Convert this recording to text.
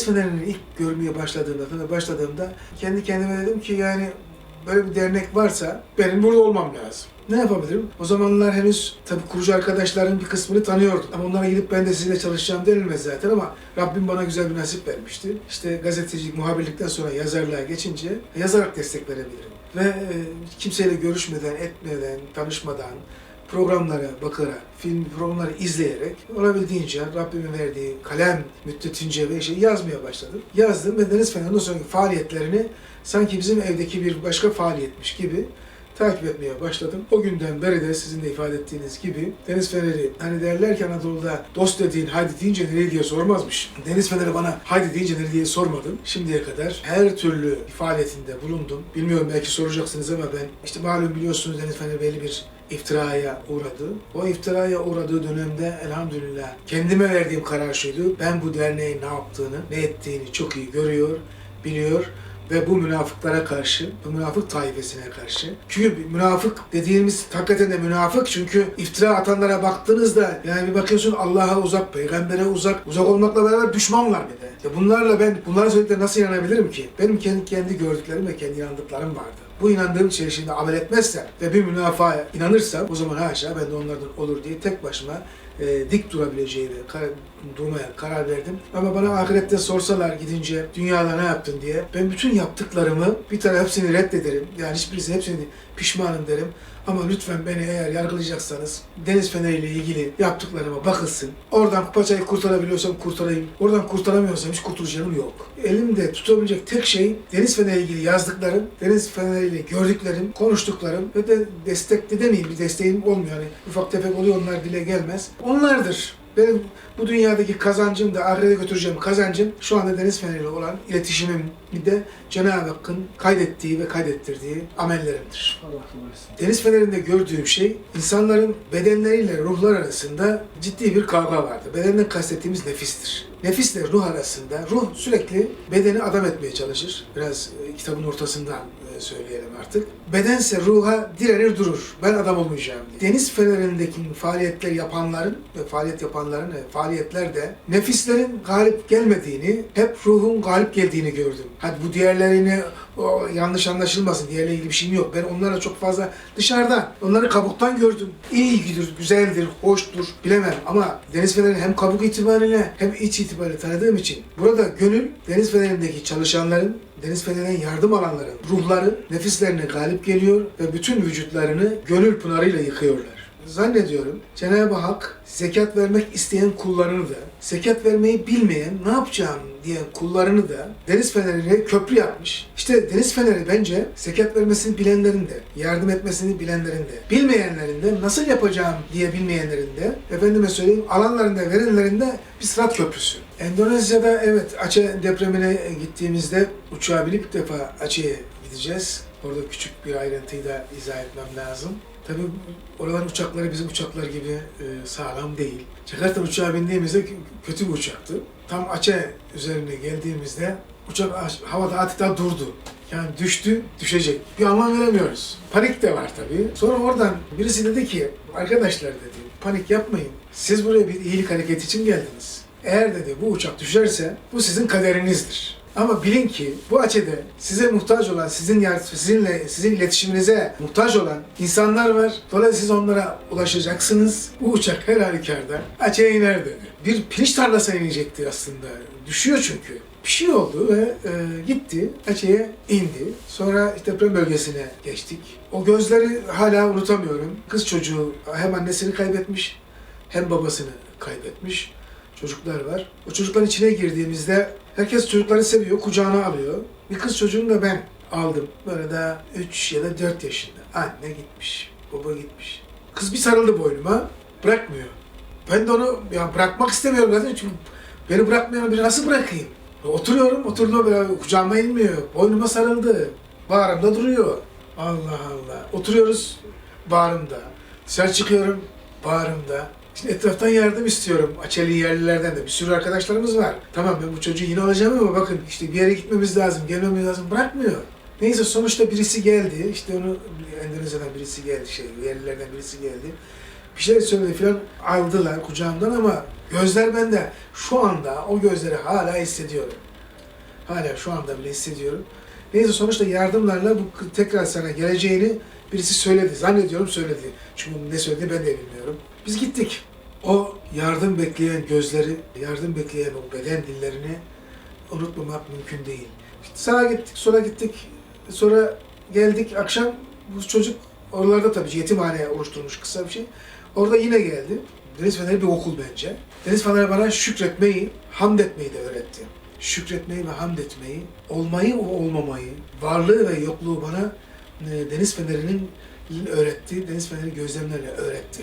Deniz Feneri'ni ilk görmeye başladığımda, tabii başladığımda kendi kendime dedim ki yani böyle bir dernek varsa benim burada olmam lazım. Ne yapabilirim? O zamanlar henüz tabii kurucu arkadaşların bir kısmını tanıyordum. Ama onlara gidip ben de sizinle çalışacağım denilmez zaten ama Rabbim bana güzel bir nasip vermişti. İşte gazetecilik, muhabirlikten sonra yazarlığa geçince yazarak destek verebilirim. Ve e, kimseyle görüşmeden, etmeden, tanışmadan, programlara bakarak, film programları izleyerek olabildiğince Rabbimin verdiği kalem müddetince ve şey yazmaya başladım. Yazdım ve Deniz Feneri'nin sonraki faaliyetlerini sanki bizim evdeki bir başka faaliyetmiş gibi takip etmeye başladım. O günden beri de sizin de ifade ettiğiniz gibi Deniz Feneri hani derler ki Anadolu'da dost dediğin haydi deyince nereye diye sormazmış. Deniz Feneri bana haydi deyince nereye diye sormadım. Şimdiye kadar her türlü faaliyetinde bulundum. Bilmiyorum belki soracaksınız ama ben işte malum biliyorsunuz Deniz Feneri belli bir iftiraya uğradı. O iftiraya uğradığı dönemde elhamdülillah kendime verdiğim karar şuydu. Ben bu derneğin ne yaptığını, ne ettiğini çok iyi görüyor, biliyor ve bu münafıklara karşı, bu münafık taifesine karşı. Çünkü münafık dediğimiz hakikaten de münafık çünkü iftira atanlara baktığınızda yani bir bakıyorsun Allah'a uzak, peygambere uzak, uzak olmakla beraber düşmanlar bir de. Ya bunlarla ben bunların söylediklerine nasıl inanabilirim ki? Benim kendi kendi gördüklerim ve kendi inandıklarım vardı. Bu inandığım içerisinde amel etmezsem ve bir münafığa inanırsam o zaman haşa ben de onlardan olur diye tek başıma e, dik durabileceğimi kar- durmaya karar verdim. Ama bana ahirette sorsalar gidince dünyada ne yaptın diye ben bütün yaptıklarımı bir tane hepsini reddederim. Yani hiçbirisi hepsini pişmanım derim. Ama lütfen beni eğer yargılayacaksanız Deniz Feneri ile ilgili yaptıklarıma bakılsın. Oradan paçayı kurtarabiliyorsam kurtarayım. Oradan kurtaramıyorsam hiç kurtulacağım yok. Elimde tutabilecek tek şey Deniz Feneri ile ilgili yazdıklarım, Deniz Feneri ile gördüklerim, konuştuklarım ve de destek de demeyeyim bir desteğim olmuyor. Yani ufak tefek oluyor onlar dile gelmez. Onlardır. Benim bu dünyadaki kazancım da ahirete götüreceğim kazancım şu anda Deniz Feneri ile olan iletişimim bir de Cenab-ı Hakk'ın kaydettiği ve kaydettirdiği amellerimdir. Allah etsin. Deniz Feneri'nde gördüğüm şey insanların bedenleriyle ruhlar arasında ciddi bir kavga vardı. Bedenden kastettiğimiz nefistir. Nefisle ruh arasında ruh sürekli bedeni adam etmeye çalışır. Biraz e, kitabın ortasından e, söyleyelim artık. Bedense ruha direnir durur. Ben adam olmayacağım diye. Deniz fenerindeki faaliyetler yapanların ve faaliyet yapanların e, faaliyetlerde nefislerin galip gelmediğini, hep ruhun galip geldiğini gördüm. Hadi bu diğerlerini o yanlış anlaşılmasın. Diğerle ilgili bir şeyim yok. Ben onlara çok fazla dışarıdan, onları kabuktan gördüm. İyidir, güzeldir, hoştur bilemem. Ama Deniz Feneri'ni hem kabuk itibariyle hem iç itibariyle tanıdığım için burada gönül Deniz Feneri'ndeki çalışanların Deniz Feneri'nden yardım alanların ruhları nefislerine galip geliyor ve bütün vücutlarını gönül pınarıyla yıkıyorlar. Zannediyorum Cenab-ı Hak zekat vermek isteyen kullarını da, zekat vermeyi bilmeyen, ne yapacağım diyen kullarını da deniz feneriyle köprü yapmış. İşte deniz feneri bence zekat vermesini bilenlerin de, yardım etmesini bilenlerin de, bilmeyenlerin de, nasıl yapacağım diye bilmeyenlerin de, efendime söyleyeyim alanlarında, verenlerin de bir sırat köprüsü. Endonezya'da evet Aceh depremine gittiğimizde uçağa binip defa Aceh'e gideceğiz. Orada küçük bir ayrıntıyı da izah etmem lazım. Tabii oraların uçakları bizim uçaklar gibi e, sağlam değil. Jakarta uçağa bindiğimizde kö- kötü bir uçaktı. Tam Aceh üzerine geldiğimizde uçak havada adeta durdu. Yani düştü, düşecek. Bir anlam veremiyoruz. Panik de var tabii. Sonra oradan birisi dedi ki, arkadaşlar dedi, panik yapmayın. Siz buraya bir iyilik hareketi için geldiniz. Eğer dedi bu uçak düşerse bu sizin kaderinizdir. Ama bilin ki bu açıda size muhtaç olan, sizin sizinle sizin iletişiminize muhtaç olan insanlar var. Dolayısıyla siz onlara ulaşacaksınız. Bu uçak her halükarda açığa iner dedi. Bir pirinç tarlasına inecekti aslında. Düşüyor çünkü. Bir şey oldu ve e, gitti, açığa indi. Sonra deprem bölgesine geçtik. O gözleri hala unutamıyorum. Kız çocuğu hem annesini kaybetmiş hem babasını kaybetmiş çocuklar var. O çocukların içine girdiğimizde herkes çocukları seviyor, kucağına alıyor. Bir kız çocuğunu da ben aldım. Böyle daha 3 ya da 4 yaşında. Anne gitmiş, baba gitmiş. Kız bir sarıldı boynuma, bırakmıyor. Ben de onu ya bırakmak istemiyorum zaten çünkü beni bırakmayan biri nasıl bırakayım? Oturuyorum, oturduğum böyle kucağıma inmiyor. Boynuma sarıldı. Bağrımda duruyor. Allah Allah. Oturuyoruz bağrımda. Dışarı çıkıyorum bağrımda. Şimdi etraftan yardım istiyorum. Açeli yerlilerden de bir sürü arkadaşlarımız var. Tamam ben bu çocuğu yine alacağım ama bakın işte bir yere gitmemiz lazım, gelmemiz lazım. Bırakmıyor. Neyse sonuçta birisi geldi. İşte onu Endonezya'dan birisi geldi, şey, yerlilerden birisi geldi. bir şey söyledi falan aldılar kucağımdan ama gözler bende. Şu anda o gözleri hala hissediyorum. Hala şu anda bile hissediyorum. Neyse sonuçta yardımlarla bu tekrar sana geleceğini birisi söyledi. Zannediyorum söyledi. Çünkü ne söyledi ben de bilmiyorum. Biz gittik. O yardım bekleyen gözleri, yardım bekleyen o beden dillerini unutmamak mümkün değil. Sağa gittik, sola gittik. Sonra geldik akşam bu çocuk oralarda tabii yetimhane oluşturmuş kısa bir şey. Orada yine geldi. Deniz Feneri bir okul bence. Deniz Feneri bana şükretmeyi, hamd etmeyi de öğretti. Şükretmeyi ve hamd etmeyi, olmayı ve olmamayı, varlığı ve yokluğu bana e, Deniz Feneri'nin öğretti, Deniz Feneri gözlemlerle öğretti.